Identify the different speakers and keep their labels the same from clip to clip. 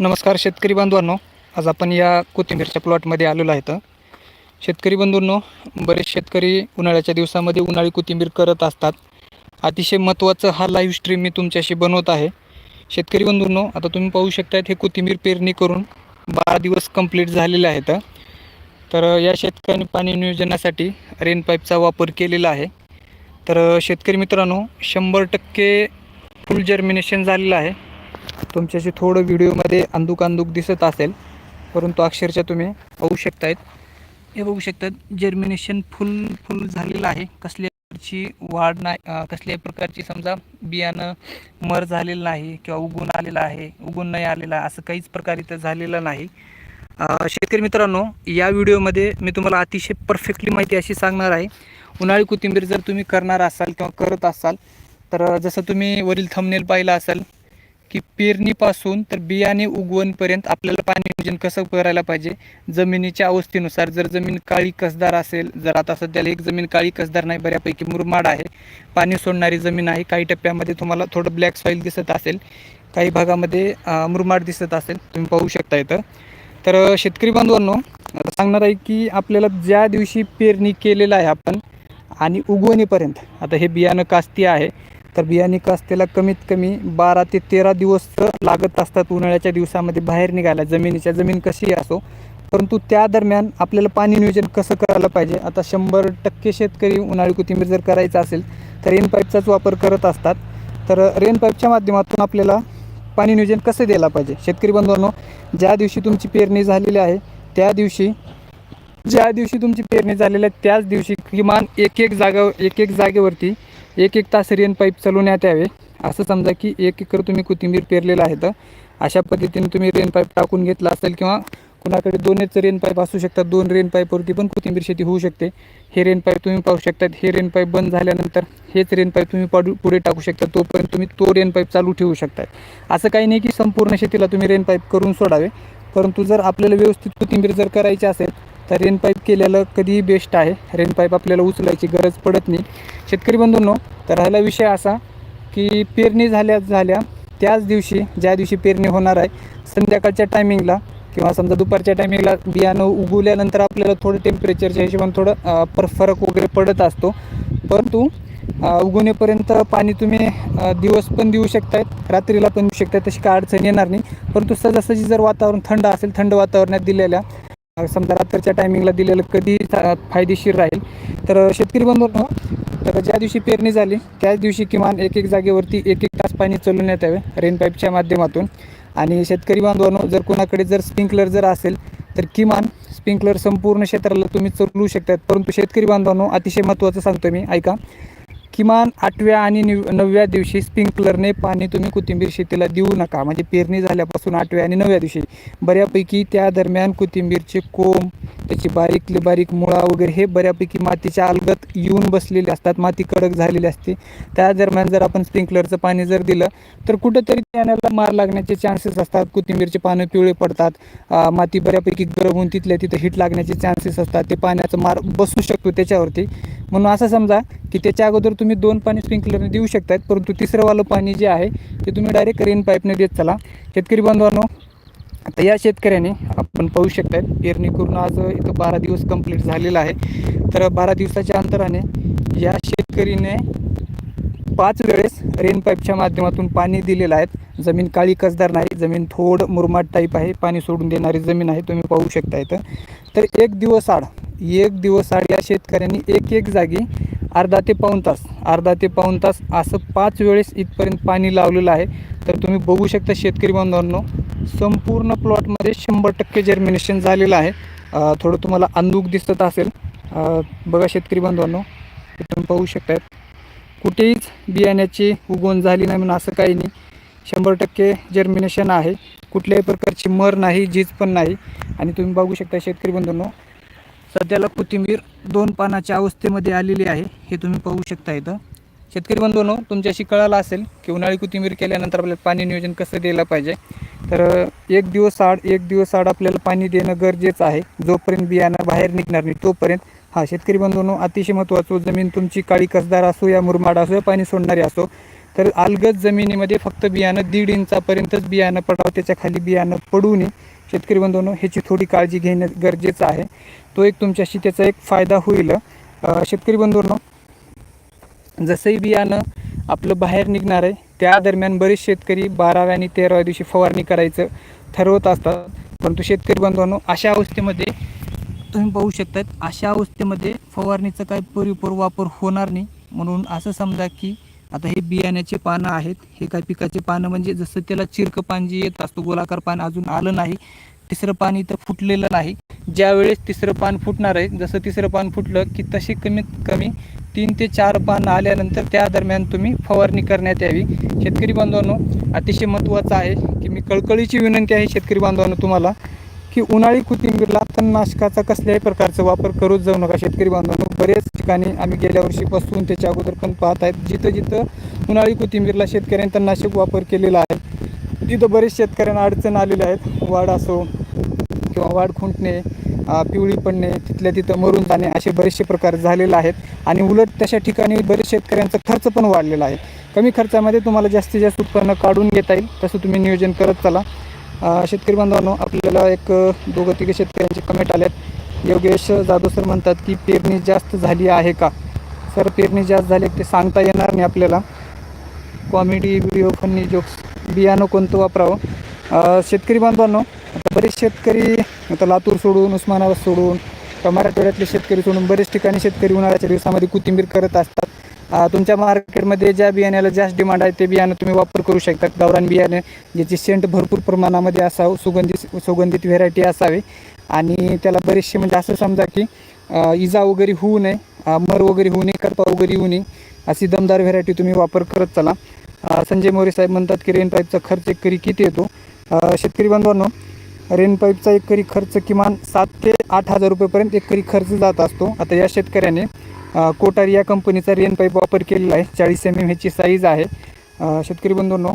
Speaker 1: नमस्कार शेतकरी बांधवांनो. आज आपण या कोथिंबीरच्या प्लॉटमध्ये आलेलो आहेत शेतकरी बंधूंनो बरेच शेतकरी उन्हाळ्याच्या दिवसामध्ये उन्हाळी कोथिंबीर करत असतात. अतिशय महत्त्वाचं हा लाईव्ह स्ट्रीम मी तुमच्याशी बनवत आहे. शेतकरी बंधूंनो आता तुम्ही पाहू शकतात हे कोथिंबीर पेरणी करून बारा दिवस कंप्लीट झालेले आहेत. तर या शेतकऱ्यांनी पाणी नियोजनासाठी रेन पाईपचा वापर केलेला आहे. तर शेतकरी मित्रांनो शंभर टक्के फुल जर्मिनेशन झालेलं आहे. तुमच्याशी थोडं व्हिडिओमध्ये अंदूक दिसत असेल परंतु अक्षरशः तुम्ही पाहू शकतायत. हे बघू शकतात जर्मिनेशन फुल फुल झालेलं आहे. कसल्या प्रकारची वाढ नाही कसल्याही प्रकारची समजा बियाणं मर झालेलं नाही किंवा उगून आलेलं आहे उगून नाही आलेलं आहे असं काहीच प्रकार इथं झालेलं नाही. शेतकरी मित्रांनो या व्हिडिओमध्ये मी तुम्हाला अतिशय परफेक्टली माहिती अशी सांगणार आहे. उन्हाळी कोथिंबीर जर तुम्ही करणार असाल किंवा करत असाल तर जसं तुम्ही वरील थंबनेल पाहिलं असाल की पेरणीपासून तर बियाणे उगवणपर्यंत आपल्याला पाणी नियोजन कसं करायला पाहिजे? जमिनीच्या अवस्थेनुसार जर जमीन काळी कसदार असेल जर आता सध्याला एक जमीन काळी कसदार नाही बऱ्यापैकी मुरमाड आहे पाणी सोडणारी जमीन आहे काही टप्प्यामध्ये तुम्हाला थोडं ब्लॅक सॉईल दिसत असेल काही भागामध्ये मुरमाड दिसत असेल तुम्ही पाहू शकता इथं. तर शेतकरी बांधवांनो आता सांगणार आहे की आपल्याला ज्या दिवशी पेरणी केलेलं आहे आपण आणि उगवणीपर्यंत आता हे बियाणं कास्ती आहे तर बियाणे कास्तेला कमीत कमी बारा ते तेरा दिवस लागत असतात. उन्हाळ्याच्या दिवसामध्ये बाहेर निघायला जमिनीच्या जमीन कशी असो. परंतु त्या दरम्यान आपल्याला पाणी नियोजन कसं करायला पाहिजे? आता शंभर टक्के शेतकरी उन्हाळी कोथिंबीर जर करायचं असेल तर रेन पाईपचाच वापर करत असतात. तर रेन पाईपच्या माध्यमातून आपल्याला पाणी नियोजन कसं द्यायला पाहिजे? शेतकरी बंधूंनो ज्या दिवशी तुमची पेरणी झालेली आहे त्या दिवशी ज्या दिवशी तुमची पेरणी झालेली आहे त्याच दिवशी किमान एक एक जागा एक एक जागेवरती एक एक तास रेन पाईप चालवण्यात यावे असं समजा की एक एकर तुम्ही कोथिंबीर पेरलेलं आहे तर अशा पद्धतीने तुम्ही रेन पाईप टाकून घेतला असेल किंवा कुणाकडे दोनच रेन पाईप असू शकतात दोन रेन पाईपवरती पण कोथिंबीर शेती होऊ शकते हे रेन पाईप तुम्ही पाहू शकतात हे रेन पाईप बंद झाल्यानंतर हेच रेन पाईप तुम्ही पाडू पुढे टाकू शकता तोपर्यंत तुम्ही तो रेन पाईप चालू ठेवू शकतात असं काही नाही की संपूर्ण शेतीला तुम्ही रेन पाईप करून सोडावे परंतु जर आपल्याला व्यवस्थित कोथिंबीर जर करायची असेल तर रेन पाईप केलेलं कधीही बेस्ट आहे रेन पाईप आपल्याला उचलायची गरज पडत नाही शेतकरी बंधूंनो तर राहिला विषय असा की पेरणी झाल्या झाल्या त्याच दिवशी ज्या दिवशी पेरणी होणार आहे संध्याकाळच्या टायमिंगला किंवा समजा दुपारच्या टायमिंगला बियाणं उगवल्यानंतर आपल्याला थोडं टेम्परेचरच्या हिशोबाने थोडं पर फरक वगैरे पडत असतो. परंतु उगवण्यापर्यंत पाणी तुम्ही दिवस पण देऊ शकतायत रात्रीला पण देऊ शकतायत तशी काय अडचण येणार नाही. परंतु सहजासहजी जर वातावरण थंड असेल थंड वातावरणात दिलेल्या समजा रात्रीच्या टायमिंगला दिलेलं कधी फायदेशीर राहील. तर शेतकरी बंधू तर ज्या दिवशी पेरणी झाली त्याच दिवशी किमान एक एक जागेवरती एक एक तास पाणी चालवण्यात यावे रेनपाईपच्या माध्यमातून. आणि शेतकरी बांधवांनो जर कोणाकडे जर स्प्रिंकलर जर असेल तर किमान स्प्रिंकलर संपूर्ण क्षेत्राला तुम्ही चलवू शकतात. परंतु शेतकरी बांधवांनो अतिशय महत्त्वाचं सांगतो मी ऐका. किमान आठव्या आणि निव नवव्या दिवशी स्प्रिंकलरने पाणी तुम्ही कोथिंबीर शेतीला देऊ नका. म्हणजे पेरणी झाल्यापासून आठव्या आणि नवव्या दिवशी. बऱ्यापैकी त्या दरम्यान कोथिंबीरचे कोंब त्याची बारीक बारीक मुळा वगैरे हे बऱ्यापैकी मातीच्या अलगत येऊन बसलेले असतात. माती कडक झालेली असते. त्या दरम्यान जर आपण स्प्रिंकलरचं पाणी जर दिलं तर कुठंतरी त्याला मार लागण्याचे चान्सेस असतात. कोथिंबीरचे पानं पिवळे पडतात. माती बऱ्यापैकी गरम होऊन तिथल्या तिथं हिट लागण्याचे चान्सेस असतात. ते पाण्याचं मार बसू शकतो त्याच्यावरती. म्हणून असं समजा की त्याच्या अगोदर तुम्ही दोन पाणी स्प्रिंकलरने देऊ शकतात परंतु तिसरंवालं पाणी जे आहे ते तुम्ही डायरेक्ट रेन पाईपने देत चला. शेतकरी बांधवांनो आता या शेतकऱ्याने आपण पाहू शकतात पेरणी करून आज इथं बारा दिवस कंप्लीट झालेला आहे. तर बारा दिवसाच्या अंतराने या शेतकरीने पाच वेळेस रेन पाईपच्या माध्यमातून पाणी दिलेलं आहे. जमीन काळी कसदार नाही जमीन थोडं मुरमाड टाईप आहे पाणी सोडून देणारी जमीन आहे तुम्ही पाहू शकता इथं तर एक दिवस आड एक दिवस आड या शेतकऱ्यांनी एक एक जागी अर्धा ते पाऊण तास अर्धा ते पाऊण तास असं पाच वेळेस इथपर्यंत पाणी लावलेलं आहे. तर तुम्ही बघू शकता शेतकरी बांधवांनो संपूर्ण प्लॉटमध्ये शंभर टक्के जर्मिनेशन झालेलं आहे. थोडं तुम्हाला अंदूक दिसत असेल. बघा शेतकरी बांधवांनो तुम्ही पाहू शकतात कुठेहीच बियाण्याची उगवण झाली नाही म्हणून असं काही नाही. शंभर टक्के जर्मिनेशन आहे. कुठल्याही प्रकारची मर नाही झीज पण नाही. आणि तुम्ही बघू शकता शेतकरी बंधूंनो सध्याला कोथिंबीर दोन पानाच्या अवस्थेमध्ये आलेली आहे. हे तुम्ही पाहू शकता इथं. शेतकरी बंधूंनो तुमच्याशी कळालं असेल की उन्हाळी कोथिंबीर केल्यानंतर आपल्याला पाणी नियोजन कसं द्यायला पाहिजे. तर एक दिवस आड एक दिवस आड आपल्याला पाणी देणं गरजेचं आहे. जोपर्यंत बियाणं बाहेर निघणार नाही तोपर्यंत. हा शेतकरी बंधूंनो अतिशय महत्त्वाचं जमीन तुमची काळी कसदार असो या मुरमाड असो या पाणी सोडणारी असो तर अलगद जमिनीमध्ये फक्त बियाणं दीड इंचापर्यंतच बियाणं पडावं त्याच्याखाली बियाणं पडू नये. शेतकरी बंधूंनो ह्याची थोडी काळजी घेणं गरजेचं आहे. तो एक तुमच्याशी त्याचा एक फायदा होईल. शेतकरी बंधूंनो जसंही बियाणं आपलं बाहेर निघणार आहे त्या दरम्यान बरेच शेतकरी बाराव्या आणि तेराव्या दिवशी फवारणी करायचं ठरवत असतात. परंतु शेतकरी बांधवांनो अशा अवस्थेमध्ये तुम्ही पाहू शकतात अशा अवस्थेमध्ये फवारणीचा काही पुरेपूर वापर होणार नाही. म्हणून असं समजा की आता हे बियाण्याचे पानं आहेत हे काय पिकाचे पानं म्हणजे जसं त्याला चिरकं पान जे येत असतो गोलाकार पान अजून आलं नाही तिसरं पान इथं फुटलेलं नाही. ज्यावेळेस तिसरं पान फुटणार आहे जसं तिसरं पान फुटलं की तशी कमीत कमी तीन ते चार पानं आल्यानंतर त्या दरम्यान तुम्ही फवारणी करण्यात यावी. शेतकरी बांधवांनो अतिशय महत्त्वाचं आहे की मी कळकळीची विनंती आहे शेतकरी बांधवांनो तुम्हाला. की उन्हाळी कोथिंबीरला तणनाशकाचा कसल्याही प्रकारचा वापर करूच जाऊ नका. शेतकरी बांधवांनो बरेच ठिकाणी आम्ही गेल्या वर्षीपासून त्याच्या अगोदर पण पाहत आहेत. जिथं जिथं उन्हाळी कोथिंबीरला शेतकऱ्यांनी तणनाशक वापर केलेला आहे तिथं बरेच शेतकऱ्यांना अडचण आलेल्या आहेत. वाढ असो किंवा वाढ खुंटणे पिवळी पडणे तिथल्या तिथं मरून जाणे असे बरेचसे प्रकार झालेले आहेत. आणि उलट तशा ठिकाणी बरेच शेतकऱ्यांचा खर्च पण वाढलेला आहे. कमी खर्चामध्ये तुम्हाला जास्तीत जास्त उत्पन्न काढून घेता येईल. तसं तुम्ही नियोजन करत चला. शेतकरी बांधवांनो आपल्याला एक दोघं तिघे शेतकऱ्यांचे कमेंट आल्यात योगेश जाधव सर म्हणतात की पेरणी जास्त झाली आहे का? सर पेरणी जास्त झाली ते सांगता येणार नाही आपल्याला. कॉमेडी व्हिडिओ फन्नी जोक्स बियाणं कोणतं वापरावं? शेतकरी बांधवांनो आता बरेच शेतकरी आता लातूर सोडून उस्मानाबाद सोडून मराठवाड्यातले शेतकरी सोडून बरेच ठिकाणी शेतकरी उन्हाळ्याच्या दिवसामध्ये कोथिंबीर करत असतात. तुमच्या मार्केटमध्ये ज्या बियाण्याला जास्त डिमांड आहे ते बियाणं तुम्ही वापर करू शकता गावरान बियाणे ज्याची सेंट भरपूर प्रमाणामध्ये असावं सुगंधित सुगंधित व्हेरायटी असावी. आणि त्याला बरेचसे म्हणजे असं समजा की इजा वगैरे होऊ नये मर वगैरे होऊ नये करपा वगैरे होऊ नये अशी दमदार व्हेरायटी तुम्ही वापर करत चला. संजय मोरे साहेब म्हणतात की रेन पाईपचा खर्च एकरी किती येतो? शेतकरी बांधवांनो रेन पाईपचा एकरी खर्च किमान सात ते आठ हजार रुपयेपर्यंत एकरी खर्च जात असतो. आता या शेतकऱ्याने कोटारी या कंपनीचा रेन पाईप वापर केलेला आहे. चाळीस एम एम ह्याची साईज आहे. शेतकरी बंधूंनो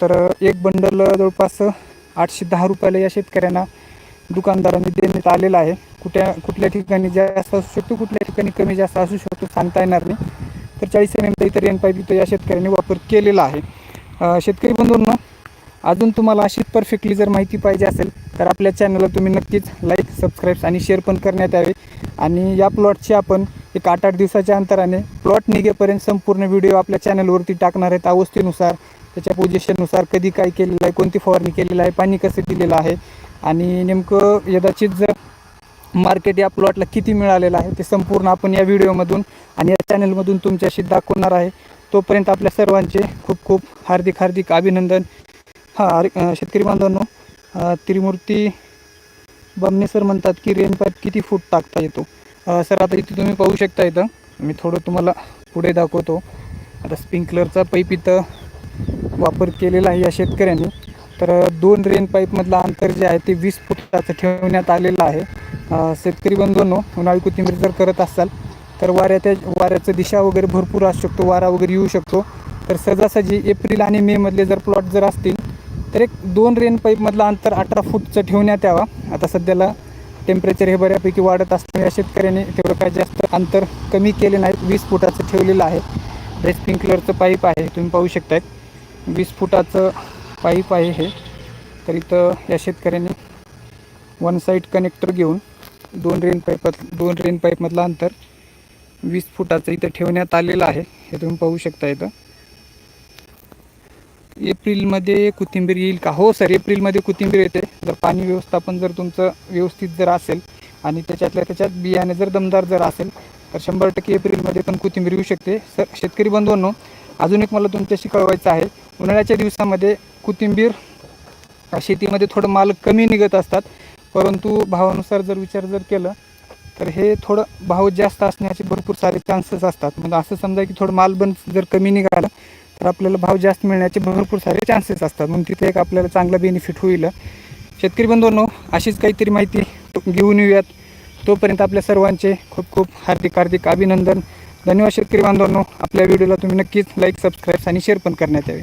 Speaker 1: तर एक बंडल जवळपास आठशे दहा रुपयाला या शेतकऱ्यांना दुकानदारांनी देण्यात आलेला आहे. कुठ्या कुठल्या ठिकाणी जास्त असू शकतो कुठल्या ठिकाणी कमी जास्त असू शकतो सांगता येणार नाही. तर चाळीस एम एमचा इतर रेन पाईप इथं या शेतकऱ्यांनी वापर केलेला आहे. शेतकरी बंधूंनो अजून तुम्हाला अशीच परफेक्टली जर माहिती पाहिजे असेल तर आपल्या चॅनलला तुम्ही नक्कीच लाईक सबस्क्राईब आणि शेअर पण करण्यात यावे. आणि या प्लॉटची आपण एक आठ आठ दिवसाच्या अंतराने प्लॉट निघेपर्यंत संपूर्ण व्हिडिओ आपल्या चॅनलवरती टाकणार आहेत अवस्थेनुसार. त्याच्या पोझिशननुसार कधी काय केलेलं आहे कोणती फवारणी केलेलं आहे पाणी कसं दिलेलं आहे. आणि नेमकं यदाचित जर मार्केट या प्लॉटला किती मिळालेलं आहे ते संपूर्ण आपण या व्हिडिओमधून आणि या चॅनलमधून तुमच्याशी दाखवणार आहे. तोपर्यंत आपल्या सर्वांचे खूप खूप हार्दिक हार्दिक अभिनंदन. हां अरे शेतकरी बांधवांनो त्रिमूर्ती बमने सर म्हणतात की रेन पाईप किती फूट टाकता येतो? सर आता इथे तुम्ही पाहू शकता इथं. मी थोडं तुम्हाला पुढे दाखवतो. आता स्प्रिंकलरचा पाईप इथं वापर केलेला आहे या शेतकऱ्यांनी. तर दोन रेन पाईपमधलं अंतर जे आहे ते वीस फुटाचं ठेवण्यात आलेलं आहे. शेतकरी बंधूंनो उन्हाळी कोथिंबीर जर करत असाल तर वाऱ्याच्या वाऱ्याचं दिशा वगैरे भरपूर असू शकतो वारा वगैरे येऊ शकतो. तर सहजासहजी एप्रिल आणि मेमधले जर प्लॉट जर असतील तर एक दोन रेन पाईपमधलं अंतर अठरा फूटचं ठेवण्यात यावा. आता सध्याला टेम्परेचर हे बऱ्यापैकी वाढत असताना या शेतकऱ्याने तेवढं काय जास्त अंतर कमी केले नाहीत. वीस फुटाचं ठेवलेलं आहे. हे स्प्रिंकलरचं पाईप आहे तुम्ही पाहू शकताय. वीस फुटाचं पाईप आहे हे. तर इथं या शेतकऱ्याने वन साईड कनेक्टर घेऊन दोन रेन पाईपात दोन रेन पाईपमधलं अंतर वीस फुटाचं इथं ठेवण्यात आलेलं आहे. हे तुम्ही पाहू शकता इथं. एप्रिलमध्ये कोथिंबीर येईल का? हो सर एप्रिलमध्ये कोथिंबीर येते. जर पाणी व्यवस्थापन जर तुमचं व्यवस्थित जर असेल आणि त्याच्यातल्या त्याच्यात बियाणे जर दमदार जर असेल तर शंभर टक्के एप्रिलमध्ये पण कोथिंबीर येऊ शकते. सर शेतकरी बंधूंनो अजून एक मला तुमच्याशी कळवायचं आहे. उन्हाळ्याच्या दिवसामध्ये कोथिंबीर शेतीमध्ये थोडं माल कमी निघत असतात. परंतु भावानुसार जर विचार जर केलं तर हे थोडं भाव जास्त असण्याचे भरपूर सारे चान्सेस असतात. म्हणजे असं समजा की थोडं माल पण जर कमी निघाला तर आपल्याला भाव जास्त मिळण्याचे भरपूर सारे चान्सेस असतात. म्हणून तिथे एक आपल्याला चांगला बेनिफिट होईल. शेतकरी बंधूंनो अशीच काहीतरी माहिती घेऊन येऊयात. तोपर्यंत आपल्या सर्वांचे खूप खूप हार्दिक हार्दिक अभिनंदन. धन्यवाद शेतकरी बांधवांनो. आपल्या व्हिडिओला तुम्ही नक्कीच लाईक सबस्क्राईब आणि शेअर पण करण्यात यावे.